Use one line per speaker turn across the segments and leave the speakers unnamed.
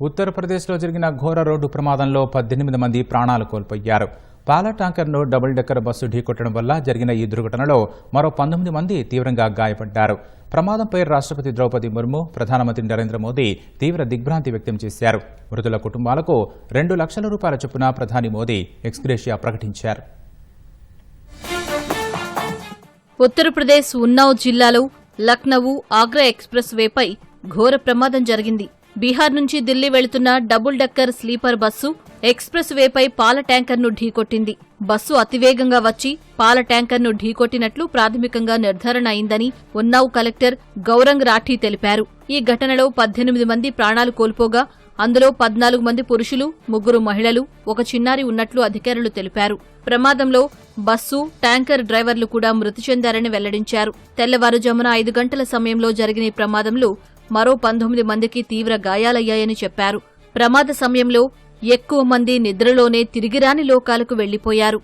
ఉత్తరప్రదేశ్లో జరిగిన ఘోర రోడ్డు ప్రమాదంలో పద్దెనిమిది మంది ప్రాణాలు కోల్పోయారు. పాల ట్యాంకర్ను డబుల్ డెక్కర్ బస్సు ఢీకొట్టడం వల్ల జరిగిన ఈ దుర్ఘటనలో మరో పంతొమ్మిది మంది తీవ్రంగా గాయపడ్డారు. ప్రమాదంపై రాష్ట్రపతి ద్రౌపది ముర్ము ప్రధానమంత్రి నరేంద్ర మోదీ తీవ్ర దిగ్భ్రాంతి వ్యక్తం చేశారు. మృతుల కుటుంబాలకు రెండు లక్షల రూపాయల చొప్పున ప్రధాని మోదీ ఎక్స్గ్రేషియా ప్రకటించారు.
ఉత్తరప్రదేశ్ ఉన్నావ్ జిల్లాలో లక్నవూ ఆగ్రా ఎక్స్ప్రెస్ వేపై ఘోర ప్రమాదం జరిగింది. బీహార్ నుంచి ఢిల్లీ వెళుతున్న double decker sleeper bus express వేపై పాల ట్యాంకర్ను ఢీకొట్టింది. బస్సు అతివేగంగా వచ్చి పాల ట్యాంకర్ను ఢీకొట్టినట్లు ప్రాథమికంగా నిర్ధారణ అయిందని ఉన్నావ్ కలెక్టర్ గౌరంగ్ రాఠీ తెలిపారు. ఈ ఘటనలో పద్దెనిమిది మంది ప్రాణాలు కోల్పోగా అందులో పద్నాలుగు మంది పురుషులు ముగ్గురు మహిళలు ఒక చిన్నారి ఉన్నట్లు అధికారులు తెలిపారు. ప్రమాదంలో బస్సు ట్యాంకర్ డ్రైవర్లు కూడా మృతి చెందారని వెల్లడించారు. తెల్లవారుజామున ఐదు గంటల సమయంలో జరిగిన ఈ ప్రమాదంలో మరో పంతొమ్మిది మందికి తీవ్ర గాయాలయ్యాయని చెప్పారు. ప్రమాద సమయంలో ఎక్కువ మంది నిద్రలోనే తిరిగిరాని లోకాలకు వెళ్ళిపోయారు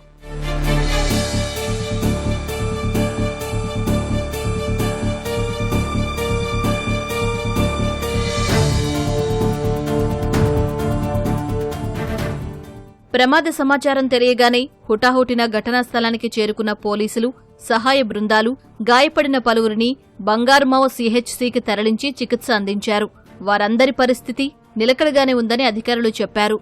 ప్రమాద సమాచారం తెలియగానే హుటాహుటిన ఘటనా స్థలానికి చేరుకున్న పోలీసులు సహాయ బృందాలు గాయపడిన పలువురిని బంగారుమావ సీహెచ్సీకి తరలించి చికిత్స అందించారు. వారందరి పరిస్థితి నిలకడగానే ఉందని అధికారులు చెప్పారు.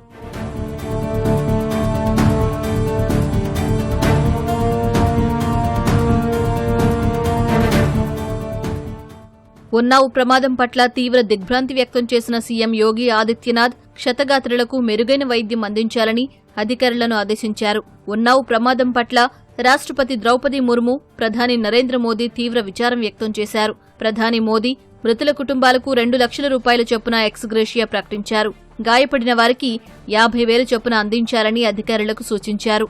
ఉన్నావు ప్రమాదం పట్ల తీవ్ర దిగ్భ్రాంతి వ్యక్తం చేసిన సీఎం యోగి ఆదిత్యనాథ్ క్షతగాత్రులకు మెరుగైన వైద్యం అందించాలని అధికారులను ఆదేశించారు. ఉన్నావు ప్రమాదం పట్ల రాష్ట్రపతి ద్రౌపది ముర్ము ప్రధాని నరేంద్ర మోదీ తీవ్ర విచారం వ్యక్తం చేశారు. ప్రధాని మోదీ మృతుల కుటుంబాలకు రెండు లక్షల రూపాయల చొప్పున ఎక్స్గ్రేషియా ప్రకటించారు. గాయపడిన వారికి యాభై వేల చొప్పున అందించాలని అధికారులకు సూచించారు.